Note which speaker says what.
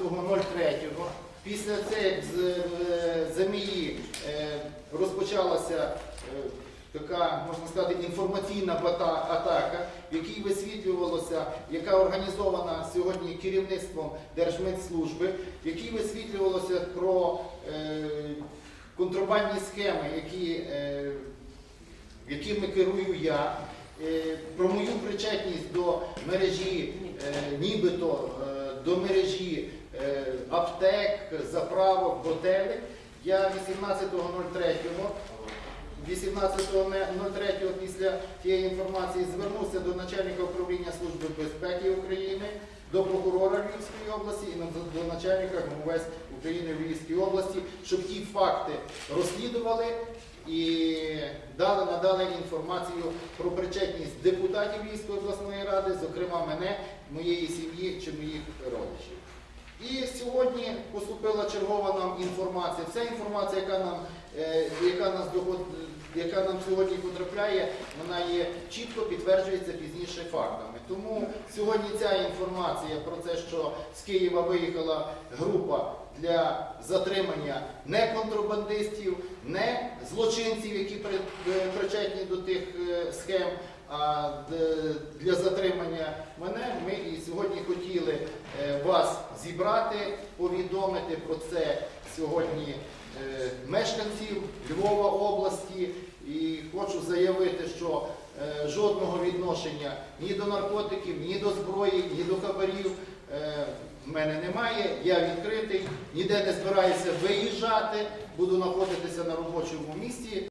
Speaker 1: 03 після цієї замії е, розпочалася е, така, можна сказати, інформаційна атака, в якій висвітлювалося, яка організована сьогодні керівництвом Держмедслужби, в якій висвітлювалося про е, контрабандні схеми, які, е, якими керую я, е, про мою причетність до мережі, е, нібито е, до мережі е, аптек, заправок, готелів. Я 18.03 18.03 після тієї інформації звернувся до начальника управління Служби безпеки України, до прокурора Львівської області і до начальника ГМВС України в області, щоб ті факти розслідували і дали надали інформацію про причетність депутатів Львівської обласної ради, зокрема мене, моєї сім'ї чи моїх родичів. Поступила чергова нам інформація. Вся інформація, яка нам, е, яка нас яка нам сьогодні потрапляє, вона є чітко підтверджується пізніше фактами. Тому сьогодні ця інформація про те, що з Києва виїхала група для затримання не контрабандистів, не злочинців, які е, причетні до тих е, схем. А для затримання мене ми хотіли е, вас зібрати, повідомити про це сьогодні е, мешканців Львова області. І хочу заявити, що е, жодного відношення ні до наркотиків, ні до зброї, ні до хабарів в мене немає. Я відкритий, ніде не збираюся виїжджати, буду знаходитися на робочому місці.